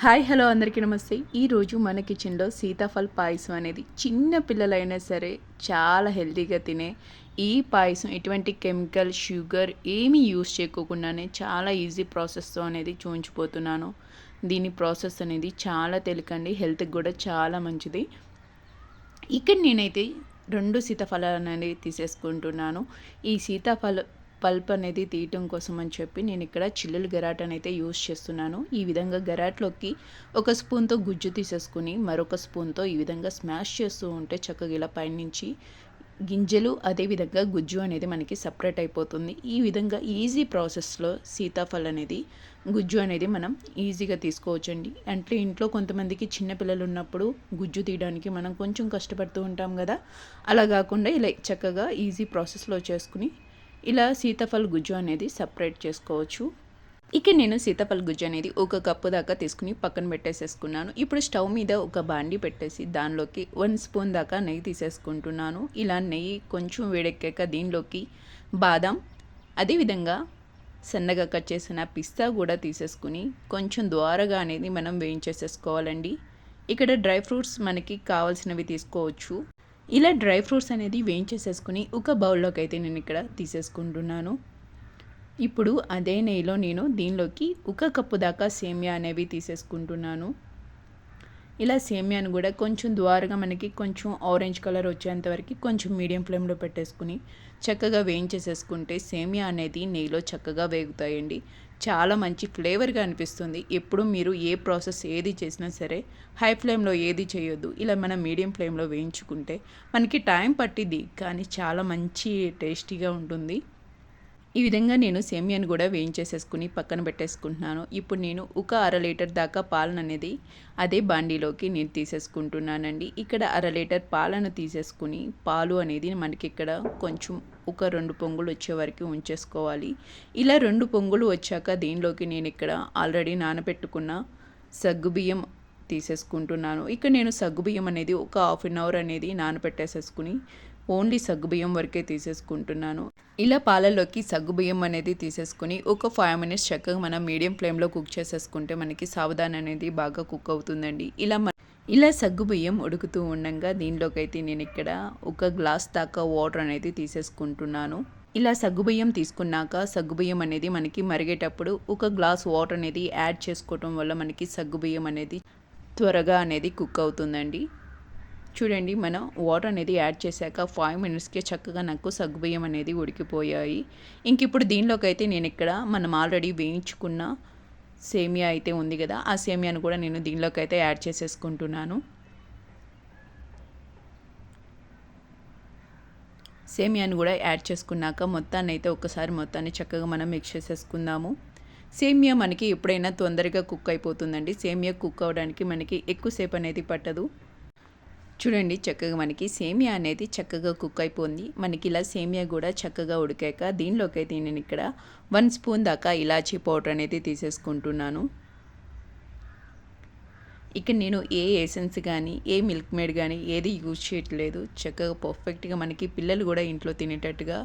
Hi hello అందరికీ నమస్తే. ఈరోజు మన కిచెన్లో సీతాఫల్ పాయసం అనేది చిన్న పిల్లలైనా సరే చాలా హెల్తీగా తినే ఈ పాయసం ఎటువంటి కెమికల్ షుగర్ ఏమీ యూస్ చేయకోకుండానే చాలా ఈజీ ప్రాసెస్తో అనేది చూపించిపోతున్నాను దీని ప్రాసెస్ అనేది చాలా తెలికండి హెల్త్కి కూడా చాలా మంచిది. ఇక్కడ నేనైతే రెండు సీతాఫలాలు అనేది తీసేసుకుంటున్నాను. ఈ సీతాఫల పల్ప్ అనేది తీయటం కోసం అని చెప్పి నేను ఇక్కడ చిల్లులు గరాటని అయితే యూస్ చేస్తున్నాను. ఈ విధంగా గరాట్లోకి ఒక స్పూన్తో గుజ్జు తీసేసుకుని మరొక స్పూన్తో ఈ విధంగా స్మాష్ చేస్తూ ఉంటే చక్కగా ఇలా పైనుంచి గింజలు అదేవిధంగా గుజ్జు అనేది మనకి సపరేట్ అయిపోతుంది. ఈ విధంగా ఈజీ ప్రాసెస్లో సీతాఫలం అనేది గుజ్జు అనేది మనం ఈజీగా తీసుకోవచ్చండి. అంటే ఇంట్లో కొంతమందికి చిన్నపిల్లలు ఉన్నప్పుడు గుజ్జు తీయడానికి మనం కొంచెం కష్టపడుతూ ఉంటాం కదా. అలా కాకుండా ఇలా చక్కగా ఈజీ ప్రాసెస్లో చేసుకుని ఇలా సీతాఫల్ గుజ్జు అనేది సపరేట్ చేసుకోవచ్చు. ఇక నేను సీతాఫల్ గుజ్జు అనేది ఒక కప్పు దాకా తీసుకుని పక్కన పెట్టేసేసుకున్నాను. ఇప్పుడు స్టవ్ మీద ఒక బాండి పెట్టేసి దానిలోకి వన్ స్పూన్ దాకా నెయ్యి తీసేసుకుంటున్నాను. ఇలా నెయ్యి కొంచెం వేడెక్కాక దీనిలోకి బాదం అదేవిధంగా సన్నగా కట్ చేసిన పిస్తా కూడా తీసేసుకుని కొంచెం ద్వారగా అనేది మనం వేయించేసేసుకోవాలండి. ఇక్కడ డ్రై ఫ్రూట్స్ మనకి కావాల్సినవి తీసుకోవచ్చు. ఇలా డ్రై ఫ్రూట్స్ అనేది వేయించేసేసుకుని ఒక బౌల్లోకి అయితే నేను ఇక్కడ తీసేసుకుంటున్నాను. ఇప్పుడు అదే నెయ్యిలో నేను దీనిలోకి ఒక కప్పు దాకా సేమియా అనేవి తీసేసుకుంటున్నాను. ఇలా సేమియాను కూడా కొంచెం ద్వారగా మనకి కొంచెం ఆరెంజ్ కలర్ వచ్చేంత వరకు కొంచెం మీడియం ఫ్లేమ్లో పెట్టేసుకుని చక్కగా వేయించేసేసుకుంటే సేమియా అనేది నెయ్యిలో చక్కగా వేగుతాయండి. చాలా మంచి ఫ్లేవర్గా అనిపిస్తుంది. ఎప్పుడు మీరు ఏ ప్రాసెస్ ఏది చేసినా సరే హై ఫ్లేమ్లో ఏది చేయొద్దు. ఇలా మనం మీడియం ఫ్లేమ్లో వేయించుకుంటే మనకి టైం పట్టిద్ది. కానీ చాలా మంచి టేస్టీగా ఉంటుంది. ఈ విధంగా నేను సేమియాను కూడా వేయించేసేసుకుని పక్కన పెట్టేసుకుంటున్నాను. ఇప్పుడు నేను ఒక అర లీటర్ దాకా పాలను అనేది అదే బాండీలోకి నేను తీసేసుకుంటున్నానండి. ఇక్కడ అర లీటర్ పాలను తీసేసుకుని పాలు అనేది మనకి ఇక్కడ కొంచెం ఒక రెండు పొంగులు వచ్చే వరకు ఉంచేసుకోవాలి. ఇలా రెండు పొంగులు వచ్చాక దీనిలోకి నేను ఇక్కడ ఆల్రెడీ నానబెట్టుకున్న సగ్గుబియ్యం తీసేసుకుంటున్నాను. ఇక్కడ నేను సగ్గుబియ్యం అనేది ఒక హాఫ్ అన్ అవర్ అనేది నానబెట్టేసేసుకుని ఓన్లీ సగ్గుబియ్యం వరకే తీసేసుకుంటున్నాను. ఇలా పాలల్లోకి సగ్గుబియ్యం అనేది తీసేసుకుని ఒక ఫైవ్ మినిట్స్ చక్కగా మనం మీడియం ఫ్లేమ్లో కుక్ చేసేసుకుంటే మనకి సావధాన్ అనేది బాగా కుక్ అవుతుందండి. ఇలా ఇలా సగ్గుబియ్యం ఉడుకుతూ ఉండగా దీనిలోకైతే నేను ఇక్కడ ఒక గ్లాస్ దాకా వాటర్ అనేది తీసేసుకుంటున్నాను. ఇలా సగ్గుబియ్యం తీసుకున్నాక సగ్గుబియ్యం అనేది మనకి మరిగేటప్పుడు ఒక గ్లాస్ వాటర్ అనేది యాడ్ చేసుకోవటం వల్ల మనకి సగ్గుబియ్యం అనేది త్వరగా అనేది కుక్ అవుతుందండి. చూడండి మనం వాటర్ అనేది యాడ్ చేశాక ఫైవ్ మినిట్స్కే చక్కగా నాకు సగ్గుబియ్యం అనేది ఉడికిపోయాయి. ఇంక ఇప్పుడు దీనిలోకి అయితే నేను ఇక్కడ మనం ఆల్రెడీ వేయించుకున్న సేమియా అయితే ఉంది కదా ఆ సేమియాను కూడా నేను దీనిలోకి అయితే యాడ్ చేసేసుకుంటున్నాను. సేమియాను కూడా యాడ్ చేసుకున్నాక మొత్తాన్ని అయితే ఒకసారి మొత్తాన్ని చక్కగా మనం మిక్స్ చేసేసుకుందాము. సేమియా మనకి ఎప్పుడైనా తొందరగా కుక్ అయిపోతుందండి. సేమియా కుక్ అవ్వడానికి మనకి ఎక్కువసేపు అనేది పట్టదు. చూడండి చక్కగా మనకి సేమియా అనేది చక్కగా కుక్ అయిపోయింది. మనకి ఇలా సేమియా కూడా చక్కగా ఉడికాక దీనిలోకి అయితే నేను ఇక్కడ వన్ స్పూన్ దాకా ఇలాచీ పౌడర్ అనేది తీసేసుకుంటున్నాను. ఇక నేను ఏ ఎసెన్స్ కానీ ఏ మిల్క్ మేడ్ కానీ ఏది యూజ్ చేయట్లేదు. చక్కగా పర్ఫెక్ట్గా మనకి పిల్లలు కూడా ఇంట్లో తినేటట్టుగా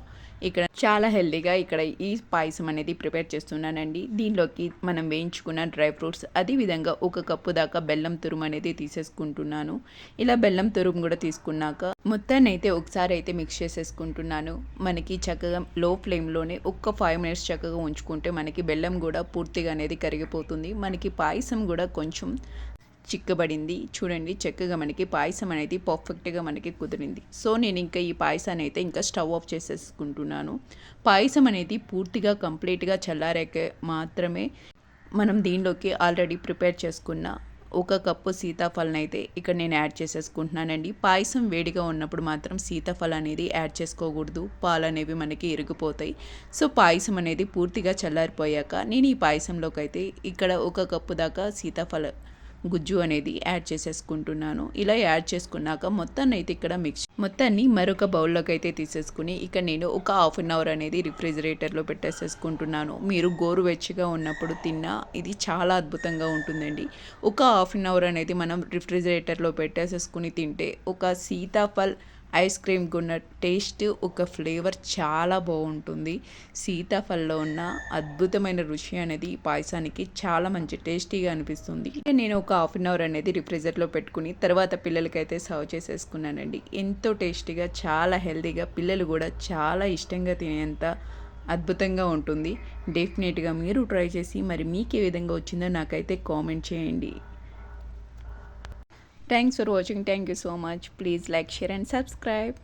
ఇక్కడ చాలా హెల్దీగా ఇక్కడ ఈ పాయసం అనేది ప్రిపేర్ చేస్తున్నానండి. దీనిలోకి మనం వేయించుకున్న డ్రై ఫ్రూట్స్ అదేవిధంగా ఒక కప్పు దాకా బెల్లం తురుము అనేది తీసేసుకుంటున్నాను. ఇలా బెల్లం తురుము కూడా తీసుకున్నాక మొత్తాన్ని అయితే ఒకసారి అయితే మిక్స్ చేసేసుకుంటున్నాను. మనకి చక్కగా లో ఫ్లేమ్లోనే ఒక్క ఫైవ్ మినిట్స్ చక్కగా ఉంచుకుంటే మనకి బెల్లం కూడా పూర్తిగా అనేది కరిగిపోతుంది. మనకి పాయసం కూడా కొంచెం చిక్కబడింది. చూడండి చక్కగా మనకి పాయసం అనేది పర్ఫెక్ట్గా మనకి కుదిరింది. సో నేను ఇంకా ఈ పాయసాన్ని అయితే ఇంకా స్టవ్ ఆఫ్ చేసేసుకుంటున్నాను. పాయసం అనేది పూర్తిగా కంప్లీట్గా చల్లారాక మాత్రమే మనం దీనిలోకి ఆల్రెడీ ప్రిపేర్ చేసుకున్న ఒక కప్పు సీతాఫలం అయితే ఇక్కడ నేను యాడ్ చేసేసుకుంటున్నానండి. పాయసం వేడిగా ఉన్నప్పుడు మాత్రం సీతాఫలం అనేది యాడ్ చేసుకోకూడదు. పాలు అనేవి మనకి ఇరిగిపోతాయి. సో పాయసం అనేది పూర్తిగా చల్లారిపోయాక నేను ఈ పాయసంలోకి అయితే ఇక్కడ ఒక కప్పు దాకా సీతాఫలం గుజ్జు అనేది యాడ్ చేసేసుకుంటున్నాను. ఇలా యాడ్ చేసుకున్నాక మొత్తాన్ని అయితే ఇక్కడ మిక్స్ మొత్తాన్ని మరొక బౌల్లోకి అయితే తీసేసుకుని ఇక్కడ నేను ఒక హాఫ్ అన్ అవర్ అనేది రిఫ్రిజిరేటర్లో పెట్టేసేసుకుంటున్నాను. మీరు గోరువెచ్చగా ఉన్నప్పుడు తిన్నా ఇది చాలా అద్భుతంగా ఉంటుందండి. ఒక హాఫ్ అన్ అవర్ అనేది మనం రిఫ్రిజిరేటర్లో పెట్టేసేసుకుని తింటే ఒక సీతాఫల్ ఐస్ క్రీమ్కి ఉన్న టేస్ట్ ఒక ఫ్లేవర్ చాలా బాగుంటుంది. సీతాఫల్లో ఉన్న అద్భుతమైన రుచి అనేది ఈ పాయసానికి చాలా మంచి టేస్టీగా అనిపిస్తుంది. నేను ఒక హాఫ్ అన్ అవర్ అనేది రిఫ్రిజరేటర్లో పెట్టుకుని తర్వాత పిల్లలకైతే సర్వ్ చేసేసుకున్నానండి. ఎంతో టేస్టీగా చాలా హెల్తీగా పిల్లలు కూడా చాలా ఇష్టంగా తినేంత అద్భుతంగా ఉంటుంది. డెఫినెట్గా మీరు ట్రై చేసి మరి మీకు ఏ విధంగా వచ్చిందో నాకైతే కామెంట్ చేయండి. Thanks for watching. Thank you so much. Please like, share and subscribe.